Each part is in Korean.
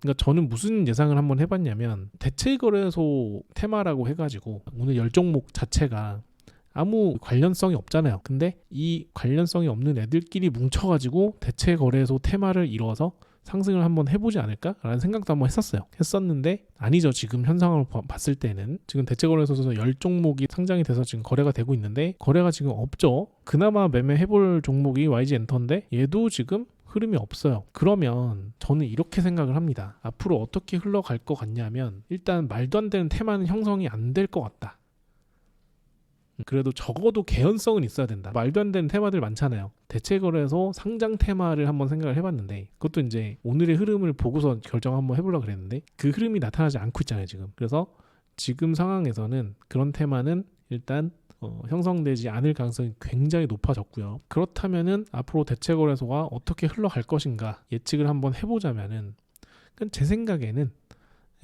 그러니까 저는 무슨 예상을 한번 해봤냐면 대체거래소 테마라고 해가지고 오늘 열 종목 자체가 아무 관련성이 없잖아요. 근데 이 관련성이 없는 애들끼리 뭉쳐가지고 대체거래소 테마를 이뤄서 상승을 한번 해보지 않을까라는 생각도 한번 했었어요. 했었는데 아니죠. 지금 현상을 봐- 봤을 때는 지금 대체거래소에서 열 종목이 상장이 돼서 지금 거래가 되고 있는데 거래가 지금 없죠. 그나마 매매해볼 종목이 YG 엔터인데 얘도 지금 흐름이 없어요. 그러면 저는 이렇게 생각을 합니다. 앞으로 어떻게 흘러갈 것 같냐면 일단 말도 안 되는 테마는 형성이 안 될 것 같다. 그래도 적어도 개연성은 있어야 된다. 말도 안 되는 테마들 많잖아요. 대체거래소 상장 테마를 한번 생각을 해봤는데 그것도 이제 오늘의 흐름을 보고서 결정 한번 해보려고 그랬는데 그 흐름이 나타나지 않고 있잖아요 지금. 그래서 지금 상황에서는 그런 테마는 일단 어, 형성되지 않을 가능성이 굉장히 높아졌고요. 그렇다면은 앞으로 대체 거래소가 어떻게 흘러갈 것인가 예측을 한번 해보자면은 제 생각에는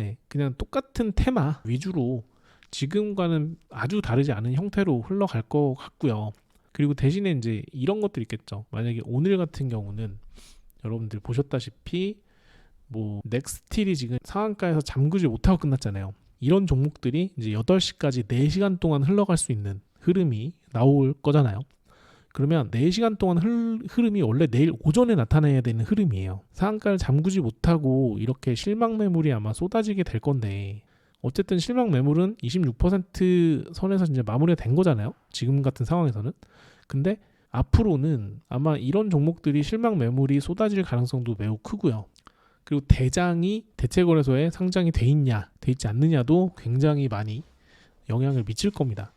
예, 그냥 똑같은 테마 위주로 지금과는 아주 다르지 않은 형태로 흘러갈 것 같고요. 그리고 대신에 이제 이런 것들 있겠죠. 만약에 오늘 같은 경우는 여러분들 보셨다시피 뭐 넥스틸이 지금 상한가에서 잠그지 못하고 끝났잖아요. 이런 종목들이 이제 8시까지 4시간 동안 흘러갈 수 있는 흐름이 나올 거잖아요. 그러면 4시간 동안 흘, 흐름이 원래 내일 오전에 나타나야 되는 흐름이에요. 상한가를 잠그지 못하고 이렇게 실망 매물이 아마 쏟아지게 될 건데 어쨌든 실망 매물은 26% 선에서 이제 마무리가 된 거잖아요. 지금 같은 상황에서는. 근데 앞으로는 아마 이런 종목들이 실망 매물이 쏟아질 가능성도 매우 크고요. 그리고 대장이 대체거래소에 상장이 돼 있냐, 돼 있지 않느냐도 굉장히 많이 영향을 미칠 겁니다.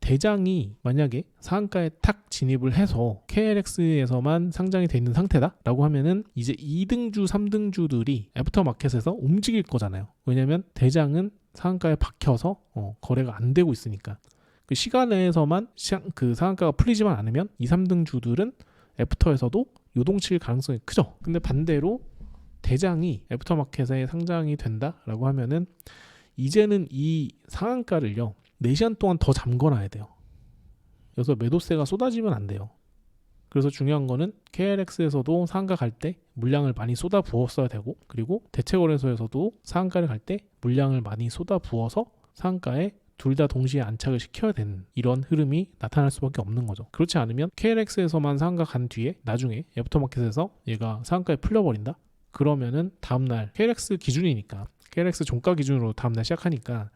대장이 만약에 상한가에 탁 진입을 해서 KLX에서만 상장이 돼 있는 상태다라고 하면은 이제 2등주, 3등주들이 애프터마켓에서 움직일 거잖아요. 왜냐면 대장은 상한가에 박혀서 어, 거래가 안 되고 있으니까 그 시간 내에서만 시장, 그 상한가가 풀리지만 않으면 2, 3등주들은 애프터에서도 요동칠 가능성이 크죠. 근데 반대로 대장이 애프터마켓에 상장이 된다라고 하면은 이제는 이 상한가를요 4시간 동안 더 잠궈놔야 돼요. 그래서 매도세가 쏟아지면 안 돼요. 그래서 중요한 거는 KLX에서도 상한가 갈 때 물량을 많이 쏟아 부었어야 되고 그리고 대체거래소에서도 상한가를 갈 때 물량을 많이 쏟아 부어서 상한가에 둘 다 동시에 안착을 시켜야 되는 이런 흐름이 나타날 수밖에 없는 거죠. 그렇지 않으면 KLX에서만 상한가 간 뒤에 나중에 애프터마켓에서 얘가 상한가에 풀려버린다? 그러면은 다음날 KLX 기준이니까 KLX 종가 기준으로 다음날 시작하니까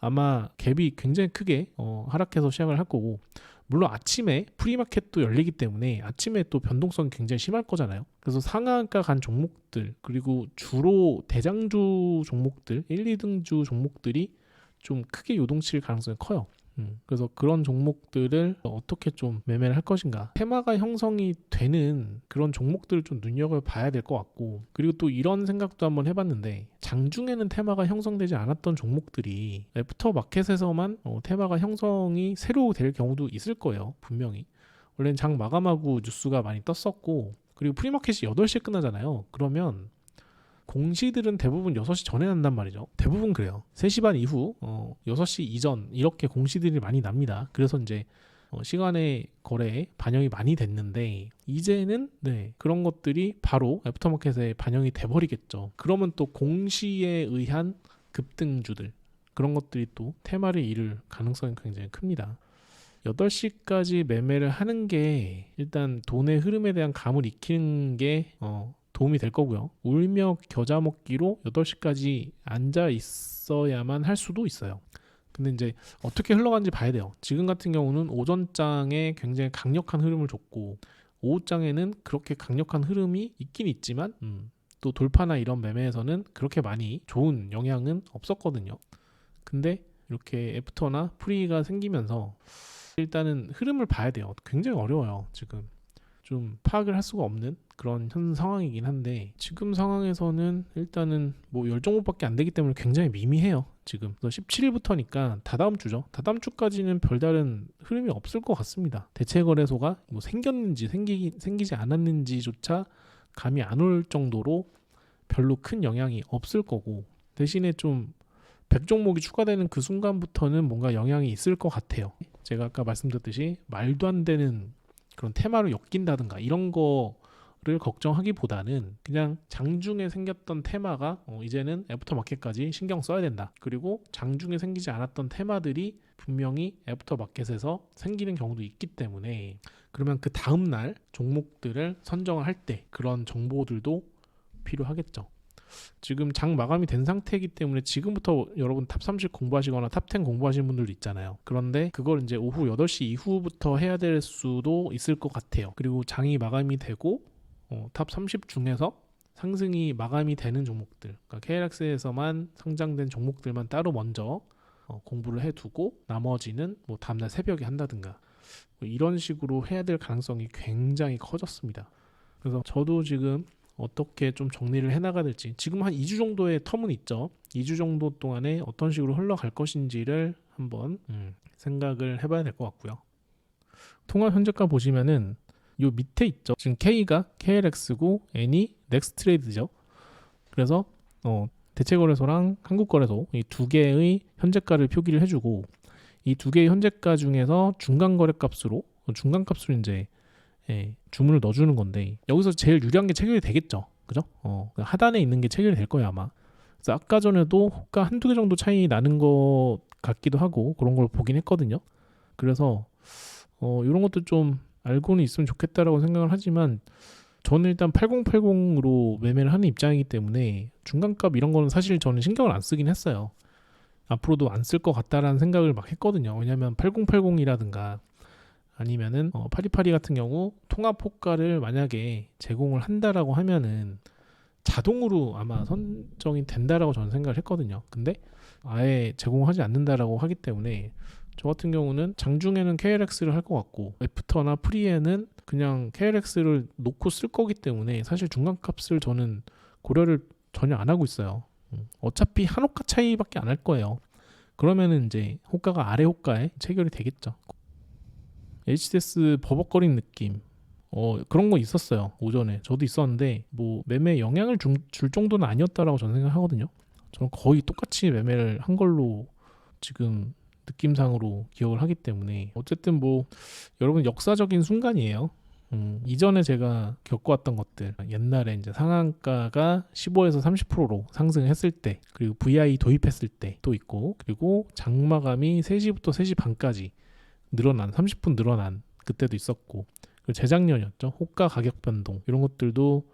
아마 갭이 굉장히 크게 어, 하락해서 시작을 할 거고 물론 아침에 프리마켓도 열리기 때문에 아침에 또 변동성이 굉장히 심할 거잖아요. 그래서 상한가 간 종목들 그리고 주로 대장주 종목들 1, 2등주 종목들이 좀 크게 요동칠 가능성이 커요. 음, 그래서 그런 종목들을 어떻게 좀 매매를 할 것인가. 테마가 형성이 되는 그런 종목들을 좀 눈여겨봐야 될 것 같고 그리고 또 이런 생각도 한번 해봤는데 장중에는 테마가 형성되지 않았던 종목들이 애프터 마켓에서만 어, 테마가 형성이 새로 될 경우도 있을 거예요 분명히. 원래는 장 마감하고 뉴스가 많이 떴었고 그리고 프리마켓이 8시에 끝나잖아요. 그러면 공시들은 대부분 6시 전에 난단 말이죠. 대부분 그래요. 3시 반 이후 어, 6시 이전 이렇게 공시들이 많이 납니다. 그래서 이제 어, 시간의 거래에 반영이 많이 됐는데 이제는 네, 그런 것들이 바로 애프터마켓에 반영이 돼 버리겠죠. 그러면 또 공시에 의한 급등주들 그런 것들이 또 테마를 이룰 가능성이 굉장히 큽니다. 8시까지 매매를 하는 게 일단 돈의 흐름에 대한 감을 익히는 게 어, 도움이 될 거고요. 울며 겨자 먹기로 8시까지 앉아 있어야만 할 수도 있어요. 근데 이제 어떻게 흘러가는지 봐야 돼요. 지금 같은 경우는 오전장에 굉장히 강력한 흐름을 줬고 오후장에는 그렇게 강력한 흐름이 있긴 있지만 음, 또 돌파나 이런 매매에서는 그렇게 많이 좋은 영향은 없었거든요. 근데 이렇게 애프터나 프리가 생기면서 일단은 흐름을 봐야 돼요. 굉장히 어려워요. 지금 좀 파악을 할 수가 없는 그런 현 상황이긴 한데 지금 상황에서는 일단은 뭐 열종목밖에 안 되기 때문에 굉장히 미미해요. 지금 그래서 17일부터니까 다다음 주죠. 다다음 주까지는 별다른 흐름이 없을 것 같습니다. 대체 거래소가 뭐 생겼는지 생기 생기지 않았는지조차 감이 안 올 정도로 별로 큰 영향이 없을 거고 대신에 좀 100종목이 추가되는 그 순간부터는 뭔가 영향이 있을 것 같아요. 제가 아까 말씀드렸듯이 말도 안 되는 그런 테마로 엮인다든가 이런 를 걱정하기보다는 그냥 장중에 생겼던 테마가 어, 이제는 애프터 마켓까지 신경 써야 된다. 그리고 장중에 생기지 않았던 테마들이 분명히 애프터 마켓에서 생기는 경우도 있기 때문에 그러면 그 다음 날 종목들을 선정을 할 때 그런 정보들도 필요하겠죠. 지금 장 마감이 된 상태이기 때문에 지금부터 여러분 탑 30 공부하시거나 탑 10 공부하시는 분들도 있잖아요. 그런데 그걸 이제 오후 8시 이후부터 해야 될 수도 있을 것 같아요. 그리고 장이 마감이 되고 어, 탑30 중에서 상승이 마감이 되는 종목들, 그러니까 KLX에서만 상장된 종목들만 따로 먼저 어, 공부를 해두고 나머지는 뭐 다음날 새벽에 한다든가 뭐 이런 식으로 해야 될 가능성이 굉장히 커졌습니다. 그래서 저도 지금 어떻게 좀 정리를 해나가야 될지 지금 한 2주 정도의 텀은 있죠. 2주 정도 동안에 어떤 식으로 흘러갈 것인지를 한번 음, 생각을 해봐야 될 것 같고요. 통합 현재가 보시면은 요 밑에 있죠. 지금 K가 KLX고 N이 넥스트레이드죠. 그래서 어, 대체거래소랑 한국거래소 이 두 개의 현재가를 표기를 해주고 이 두 개의 현재가 중에서 중간 거래값으로 중간 값으로 이제 예, 주문을 넣어주는 건데 여기서 제일 유리한 게 체결이 되겠죠. 그죠? 어, 하단에 있는 게 체결이 될 거예요 아마. 그래서 아까 전에도 호가 한두 개 정도 차이 나는 것 같기도 하고 그런 걸 보긴 했거든요. 그래서 어, 이런 것도 좀 알고는 있으면 좋겠다라고 생각을 하지만 저는 일단 8080으로 매매를 하는 입장이기 때문에 중간값 이런 거는 사실 저는 신경을 안 쓰긴 했어요. 앞으로도 안 쓸 것 같다라는 생각을 막 했거든요. 왜냐하면 8080이라든가 아니면은 어, 파리파리 같은 경우 통합 호가를 만약에 제공을 한다라고 하면은 자동으로 아마 선정이 된다라고 저는 생각을 했거든요. 근데 아예 제공하지 않는다라고 하기 때문에 저 같은 경우는 장중에는 KLX를 할 것 같고 애프터나 프리에는 그냥 KLX를 놓고 쓸 거기 때문에 사실 중간 값을 저는 고려를 전혀 안 하고 있어요. 음, 어차피 한 호가 차이밖에 안 할 거예요. 그러면은 이제 호가가 아래 호가에 체결이 되겠죠. HTS 버벅거리는 느낌. 어 그런 거 있었어요 오전에 저도 있었는데 뭐 매매 영향을 줄, 줄 정도는 아니었다라고 저는 생각하거든요. 저는 거의 똑같이 매매를 한 걸로 지금 느낌상으로 기억을 하기 때문에 어쨌든 뭐 여러분 역사적인 순간이에요. 음, 이전에 제가 겪어왔던 것들 옛날에 이제 상한가가 15에서 30%로 상승했을 때 그리고 VI 도입했을 때 또 있고 그리고 장마감이 3시부터 3시 반까지 늘어난 30분 늘어난 그때도 있었고 그리고 재작년이었죠 호가 가격 변동 이런 것들도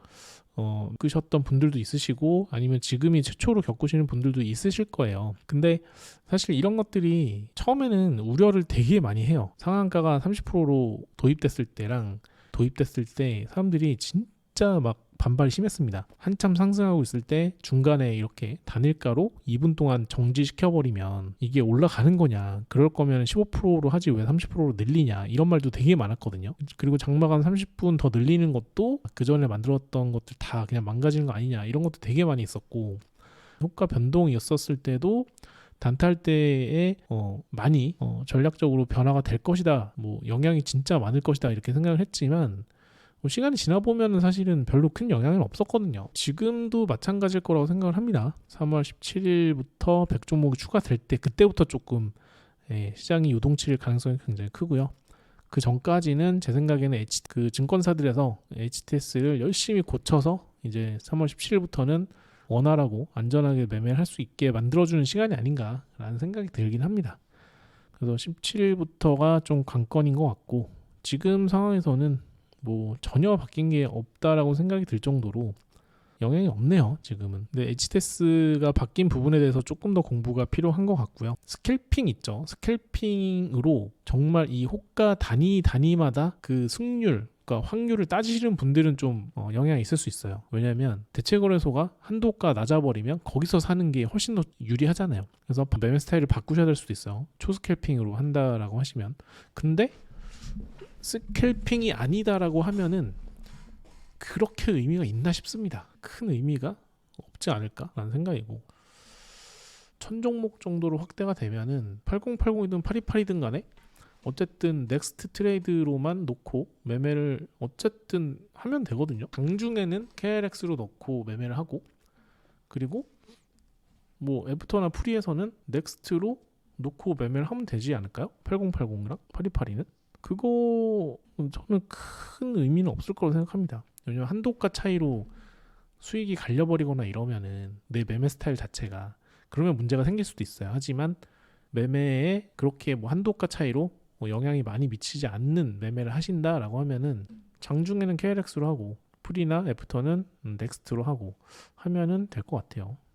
어, 끄셨던 분들도 있으시고 아니면 지금이 최초로 겪으시는 분들도 있으실 거예요. 근데 사실 이런 것들이 처음에는 우려를 되게 많이 해요. 상한가가 30%로 도입됐을 때랑 도입됐을 때 사람들이 진짜 막 반발이 심했습니다. 한참 상승하고 있을 때 중간에 이렇게 단일가로 2분 동안 정지시켜버리면 이게 올라가는 거냐. 그럴 거면 15%로 하지 왜 30%로 늘리냐. 이런 말도 되게 많았거든요. 그리고 장마감 30분 더 늘리는 것도 그 전에 만들었던 것들 다 그냥 망가지는 거 아니냐. 이런 것도 되게 많이 있었고 효과 변동이었었을 때도 단타할 때에 어, 많이 어, 전략적으로 변화가 될 것이다. 뭐 영향이 진짜 많을 것이다. 이렇게 생각을 했지만 뭐 시간이 지나 보면은 사실은 별로 큰 영향은 없었거든요. 지금도 마찬가지일 거라고 생각을 합니다. 3월 17일부터 100종목이 추가될 때 그때부터 조금 예, 시장이 요동칠 가능성이 굉장히 크고요. 그 전까지는 제 생각에는 H, 그 증권사들에서 HTS를 열심히 고쳐서 이제 3월 17일부터는 원활하고 안전하게 매매를 할 수 있게 만들어주는 시간이 아닌가라는 생각이 들긴 합니다. 그래서 17일부터가 좀 관건인 것 같고 지금 상황에서는 뭐 전혀 바뀐 게 없다라고 생각이 들 정도로 영향이 없네요 지금은. 근데 HTS가 바뀐 부분에 대해서 조금 더 공부가 필요한 것 같고요. 스캘핑 있죠. 스캘핑으로 정말 이 호가 단위 단위마다 그 승률 그러니까 확률을 따지시는 분들은 좀 어, 영향이 있을 수 있어요. 왜냐하면 대체거래소가 한도가 낮아버리면 거기서 사는 게 훨씬 더 유리하잖아요. 그래서 매매 스타일을 바꾸셔야 될 수도 있어요. 초스캘핑으로 한다라고 하시면. 근데 스캘핑이 아니다라고 하면은 그렇게 의미가 있나 싶습니다. 큰 의미가 없지 않을까라는 생각이고 천 종목 정도로 확대가 되면은 8080이든 8282든 간에 어쨌든 넥스트 트레이드로만 놓고 매매를 어쨌든 하면 되거든요. 강중에는 KLX로 넣고 매매를 하고 그리고 뭐 애프터나 프리에서는 넥스트로 놓고 매매를 하면 되지 않을까요? 8080이랑 8282는 그거 저는 큰 의미는 없을 거라고 생각합니다. 왜냐면 한도가 차이로 수익이 갈려버리거나 이러면은 내 매매 스타일 자체가 그러면 문제가 생길 수도 있어요. 하지만 매매에 그렇게 뭐 한도가 차이로 뭐 영향이 많이 미치지 않는 매매를 하신다라고 하면은 장중에는 KLX로 하고 프리나 애프터는 음, 넥스트로 하고 하면은 될 것 같아요.